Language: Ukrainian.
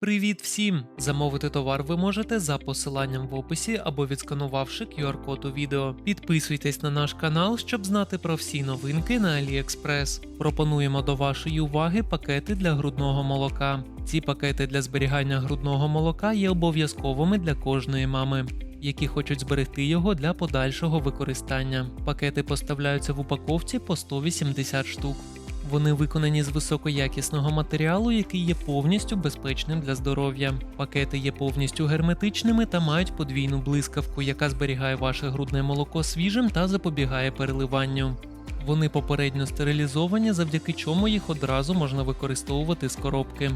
Привіт всім! Замовити товар ви можете за посиланням в описі або відсканувавши QR-код у відео. Підписуйтесь на наш канал, щоб знати про всі новинки на AliExpress. Пропонуємо до вашої уваги пакети для грудного молока. Ці пакети для зберігання грудного молока є обов'язковими для кожної мами. Які хочуть зберегти його для подальшого використання. Пакети поставляються в упаковці по 180 штук. Вони виконані з високоякісного матеріалу, який є повністю безпечним для здоров'я. Пакети є повністю герметичними та мають подвійну блискавку, яка зберігає ваше грудне молоко свіжим та запобігає переливанню. Вони попередньо стерилізовані, завдяки чому їх одразу можна використовувати з коробки.